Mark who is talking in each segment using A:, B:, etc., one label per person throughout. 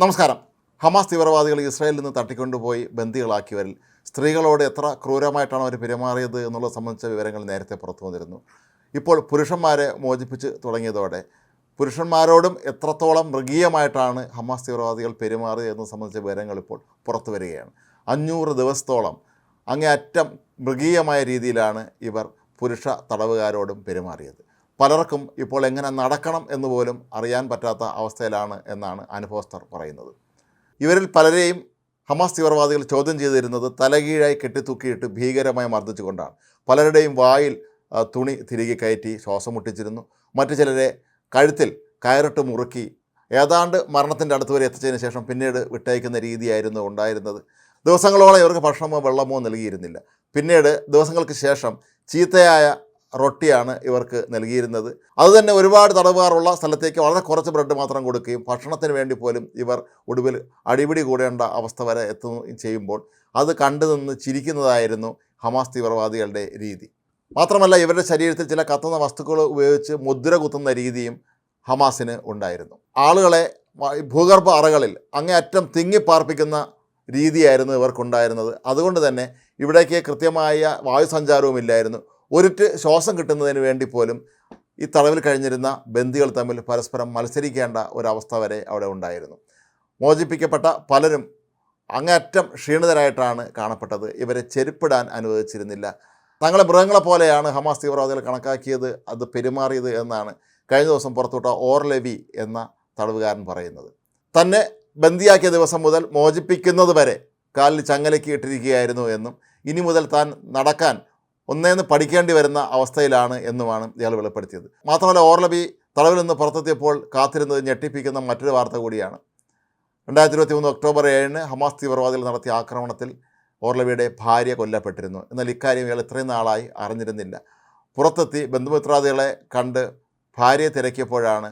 A: നമസ്കാരം. ഹമാസ് തീവ്രവാദികൾ ഇസ്രായേലിൽ നിന്ന് തട്ടിക്കൊണ്ടുപോയി ബന്ദികളാക്കിയവരിൽ സ്ത്രീകളോട് എത്ര ക്രൂരമായിട്ടാണ് അവർ പെരുമാറിയത് എന്നുള്ളത് സംബന്ധിച്ച വിവരങ്ങൾ നേരത്തെ പുറത്തു വന്നിരുന്നു. ഇപ്പോൾ പുരുഷന്മാരെ മോചിപ്പിച്ച് തുടങ്ങിയതോടെ പുരുഷന്മാരോടും എത്രത്തോളം മൃഗീയമായിട്ടാണ് ഹമാസ് തീവ്രവാദികൾ പെരുമാറിയത് എന്നത് സംബന്ധിച്ച വിവരങ്ങൾ ഇപ്പോൾ പുറത്തു വരികയാണ്. അഞ്ഞൂറ് ദിവസത്തോളം അങ്ങേയറ്റം മൃഗീയമായ രീതിയിലാണ് ഇവർ പുരുഷ തടവുകാരോടും പെരുമാറിയത്. പലർക്കും ഇപ്പോൾ എങ്ങനെ നടക്കണം എന്ന് പോലും അറിയാൻ പറ്റാത്ത അവസ്ഥയിലാണ് എന്നാണ് അനുഭവസ്ഥർ പറയുന്നത്. ഇവരിൽ പലരെയും ഹമാസ് തീവ്രവാദികൾ ചോദ്യം ചെയ്തിരുന്നത് തലകീഴായി കെട്ടിത്തൂക്കിയിട്ട് ഭീകരമായി മർദ്ദിച്ചുകൊണ്ടാണ്. പലരുടെയും വായിൽ തുണി തിരികെ കയറ്റി ശ്വാസം മുട്ടിച്ചിരുന്നു. മറ്റു ചിലരെ കഴുത്തിൽ കയറിട്ട് മുറുക്കി ഏതാണ്ട് മരണത്തിന്റെ അടുത്ത് വരെ എത്തിച്ചതിന് ശേഷം പിന്നീട് വിട്ടയക്കുന്ന രീതിയായിരുന്നു ഉണ്ടായിരുന്നത്. ദിവസങ്ങളോളം ഇവർക്ക് ഭക്ഷണമോ വെള്ളമോ നൽകിയിരുന്നില്ല. പിന്നീട് ദിവസങ്ങൾക്ക് ശേഷം ചീത്തയായ റൊട്ടിയാണ് ഇവർക്ക് നൽകിയിരുന്നത്. അതുതന്നെ ഒരുപാട് തടവുകാറുള്ള സ്ഥലത്തേക്ക് വളരെ കുറച്ച് ബ്രെഡ് മാത്രം കൊടുക്കുകയും ഭക്ഷണത്തിന് വേണ്ടി പോലും ഇവർ ഒടുവിൽ അടിപിടി കൂടേണ്ട അവസ്ഥ വരെ എത്തുകയും ചെയ്യുമ്പോൾ അത് കണ്ടു നിന്ന് ചിരിക്കുന്നതായിരുന്നു ഹമാസ് തീവ്രവാദികളുടെ രീതി. മാത്രമല്ല ഇവരുടെ ശരീരത്തിൽ ചില കത്തുന്ന വസ്തുക്കൾ ഉപയോഗിച്ച് മുദ്ര കുത്തുന്ന രീതിയും ഹമാസിന് ഉണ്ടായിരുന്നു. ആളുകളെ ഭൂഗർഭ അറകളിൽ അങ്ങേയറ്റം തിങ്ങിപ്പാർപ്പിക്കുന്ന രീതിയായിരുന്നു ഇവർക്കുണ്ടായിരുന്നത്. അതുകൊണ്ട് തന്നെ ഇവിടേക്ക് കൃത്യമായ വായുസഞ്ചാരവും ഇല്ലായിരുന്നു ഒരിറ്റ് ശ്വാസം കിട്ടുന്നതിന് വേണ്ടി പോലും ഈ തടവിൽ കഴിഞ്ഞിരുന്ന ബന്ദികൾ തമ്മിൽ പരസ്പരം മത്സരിക്കേണ്ട ഒരവസ്ഥ വരെ അവിടെ ഉണ്ടായിരുന്നു. മോചിപ്പിക്കപ്പെട്ട പലരും അങ്ങേറ്റം ക്ഷീണിതരായിട്ടാണ് കാണപ്പെട്ടത്. ഇവരെ ചെരുപ്പിടാൻ അനുവദിച്ചിരുന്നില്ല. തങ്ങളെ മൃഗങ്ങളെ പോലെയാണ് ഹമാസ് തീവ്രവാദികൾ കണക്കാക്കിയത് അത് പെരുമാറിയത് എന്നാണ് കഴിഞ്ഞ ദിവസം പുറത്തുവിട്ട ഓർലെവി എന്ന തടവുകാരൻ പറയുന്നത്. തന്നെ ബന്ദിയാക്കിയ ദിവസം മുതൽ മോചിപ്പിക്കുന്നത് വരെ കാലിൽ ചങ്ങലയ്ക്ക് ഇട്ടിരിക്കുകയായിരുന്നു എന്നും ഇനി മുതൽ താൻ നടക്കാൻ ഒന്നേന്ന് പഠിക്കേണ്ടി വരുന്ന അവസ്ഥയിലാണ് എന്നുമാണ് ഇയാൾ വെളിപ്പെടുത്തിയത്. മാത്രമല്ല ഓർലബി തടവിൽ നിന്ന് പുറത്തെത്തിയപ്പോൾ കാത്തിരുന്നത് ഞെട്ടിപ്പിക്കുന്ന മറ്റൊരു വാർത്ത കൂടിയാണ്. രണ്ടായിരത്തി ഇരുപത്തി മൂന്ന് ഒക്ടോബർ ഏഴിന് ഹമാസ് തീവ്രവാദികൾ നടത്തിയ ആക്രമണത്തിൽ ഓർലബിയുടെ ഭാര്യ കൊല്ലപ്പെട്ടിരുന്നു. എന്നാൽ ഇക്കാര്യം ഇയാൾ ഇത്രയും നാളായി അറിഞ്ഞിരുന്നില്ല. പുറത്തെത്തി ബന്ധുമിത്രാദികളെ കണ്ട് ഭാര്യയെ തിരക്കിയപ്പോഴാണ്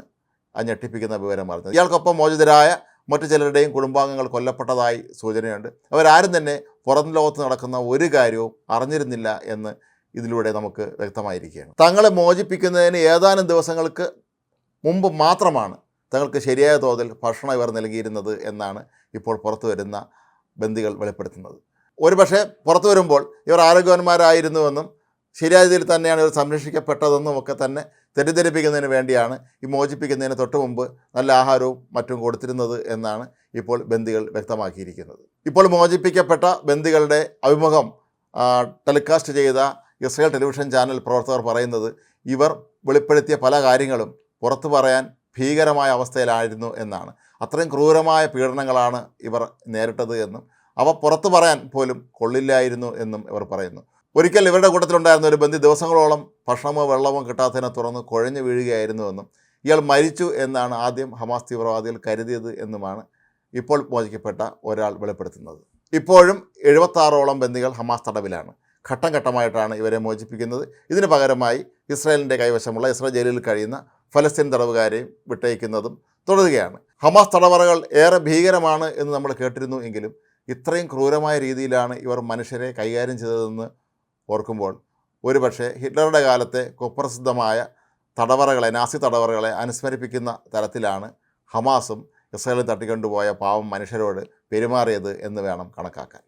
A: ആ ഞെട്ടിപ്പിക്കുന്ന വിവരം അറിഞ്ഞത്. ഇയാൾക്കൊപ്പം മോചിതരായ മറ്റു ചിലരുടെയും കുടുംബാംഗങ്ങൾ കൊല്ലപ്പെട്ടതായി സൂചനയുണ്ട്. അവരാരും തന്നെ പുറം ലോകത്ത് നടക്കുന്ന ഒരു കാര്യവും അറിഞ്ഞിരുന്നില്ല എന്ന് ഇതിലൂടെ നമുക്ക് വ്യക്തമായിരിക്കുകയാണ്. തങ്ങളെ മോചിപ്പിക്കുന്നതിന് ഏതാനും ദിവസങ്ങൾക്ക് മുമ്പ് മാത്രമാണ് തങ്ങൾക്ക് ശരിയായ തോതിൽ ഭക്ഷണം ഇവർ നൽകിയിരുന്നത് എന്നാണ് ഇപ്പോൾ പുറത്തു വരുന്ന ബന്ദികൾ വെളിപ്പെടുത്തുന്നത്. ഒരുപക്ഷെ പുറത്തു വരുമ്പോൾ ഇവർ ആരോഗ്യവാന്മാരായിരുന്നുവെന്നും ശരിയായ രീതിയിൽ തന്നെയാണ് ഇവർ സംരക്ഷിക്കപ്പെട്ടതെന്നും ഒക്കെ തന്നെ തെറ്റിദ്ധരിപ്പിക്കുന്നതിന് വേണ്ടിയാണ് ഈ മോചിപ്പിക്കുന്നതിന് തൊട്ട് മുമ്പ് നല്ല ആഹാരവും മറ്റും കൊടുത്തിരുന്നത് എന്നാണ് ഇപ്പോൾ ബന്ദികൾ വ്യക്തമാക്കിയിരിക്കുന്നത്. ഇപ്പോൾ മോചിപ്പിക്കപ്പെട്ട ബന്ദികളുടെ അഭിമുഖം ടെലികാസ്റ്റ് ചെയ്ത ഇസ്രായേൽ ടെലിവിഷൻ ചാനൽ പ്രവർത്തകർ പറയുന്നത് ഇവർ വെളിപ്പെടുത്തിയ പല കാര്യങ്ങളും പുറത്തു പറയാൻ ഭീകരമായ അവസ്ഥയിലായിരുന്നു എന്നാണ്. അത്രയും ക്രൂരമായ പീഡനങ്ങളാണ് ഇവർ നേരിട്ടത് എന്നും അവ പുറത്തു പറയാൻ പോലും കൊള്ളില്ലായിരുന്നു എന്നും ഇവർ പറയുന്നു. ഒരിക്കൽ ഇവരുടെ കൂട്ടത്തിലുണ്ടായിരുന്ന ഒരു ബന്ധി ദിവസങ്ങളോളം ഭക്ഷണമോ വെള്ളമോ കിട്ടാത്തതിനെ തുടർന്ന് കുഴഞ്ഞു വീഴുകയായിരുന്നുവെന്നും ഇയാൾ മരിച്ചു എന്നാണ് ആദ്യം ഹമാസ് തീവ്രവാദികൾ കരുതിയത് എന്നുമാണ് ഇപ്പോൾ മോചിക്കപ്പെട്ട ഒരാൾ വെളിപ്പെടുത്തുന്നത്. ഇപ്പോഴും എഴുപത്താറോളം ബന്ദികൾ ഹമാസ് തടവിലാണ്. ഘട്ടം ഘട്ടമായിട്ടാണ് ഇവരെ മോചിപ്പിക്കുന്നത്. ഇതിന് പകരമായി ഇസ്രായേലിന്റെ കൈവശമുള്ള ഇസ്രായേൽ ജയിലിൽ കഴിയുന്ന ഫലസ്തീൻ തടവുകാരെയും വിട്ടയക്കുന്നതും തുടരുകയാണ്. ഹമാസ് തടവറകൾ ഏറെ ഭീകരമാണ് എന്ന് നമ്മൾ കേട്ടിരുന്നു എങ്കിലും ഇത്രയും ക്രൂരമായ രീതിയിലാണ് ഇവർ മനുഷ്യരെ കൈകാര്യം ചെയ്തതെന്ന് ഓർക്കുമ്പോൾ ഒരുപക്ഷെ ഹിറ്റ്ലറുടെ കാലത്തെ കുപ്രസിദ്ധമായ തടവറകളെ നാസി തടവറകളെ അനുസ്മരിപ്പിക്കുന്ന തരത്തിലാണ് ഹമാസും ഇസ്രായേലിൽ തട്ടിക്കൊണ്ടുപോയ പാവം മനുഷ്യരോട് പെരുമാറിയത് എന്ന് വേണം കണക്കാക്കാൻ.